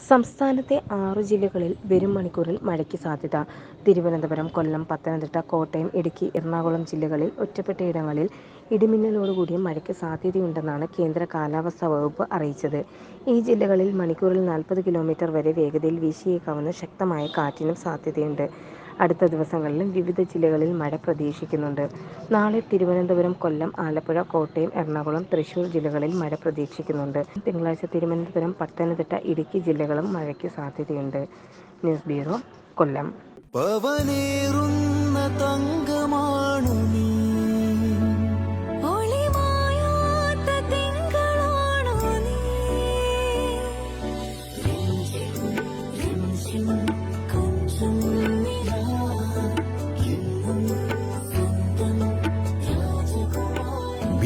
സംസ്ഥാനത്തെ ആറു ജില്ലകളിൽ വരും മണിക്കൂറിൽ മഴയ്ക്ക് സാധ്യത. തിരുവനന്തപുരം കൊല്ലം പത്തനംതിട്ട കോട്ടയം ഇടുക്കി എറണാകുളം ജില്ലകളിൽ ഒറ്റപ്പെട്ടയിടങ്ങളിൽ ഇടിമിന്നലോടുകൂടിയ മഴയ്ക്ക് സാധ്യതയുണ്ടെന്നാണ് കേന്ദ്ര കാലാവസ്ഥാ വകുപ്പ് അറിയിച്ചത്. ഈ ജില്ലകളിൽ മണിക്കൂറിൽ നാൽപ്പത് കിലോമീറ്റർ വരെ വേഗതയിൽ വീശിയേക്കാവുന്ന ശക്തമായ കാറ്റിനും സാധ്യതയുണ്ട്. അടുത്ത ദിവസങ്ങളിലും വിവിധ ജില്ലകളിൽ മഴ പ്രതീക്ഷിക്കുന്നുണ്ട്. നാളെ തിരുവനന്തപുരം കൊല്ലം ആലപ്പുഴ കോട്ടയം എറണാകുളം തൃശൂർ ജില്ലകളിൽ മഴ പ്രതീക്ഷിക്കുന്നുണ്ട്. തിങ്കളാഴ്ച തിരുവനന്തപുരം പത്തനംതിട്ട ഇടുക്കി ജില്ലകളും മഴയ്ക്ക് സാധ്യതയുണ്ട്. News bureau Kollam. രാജകുമാരി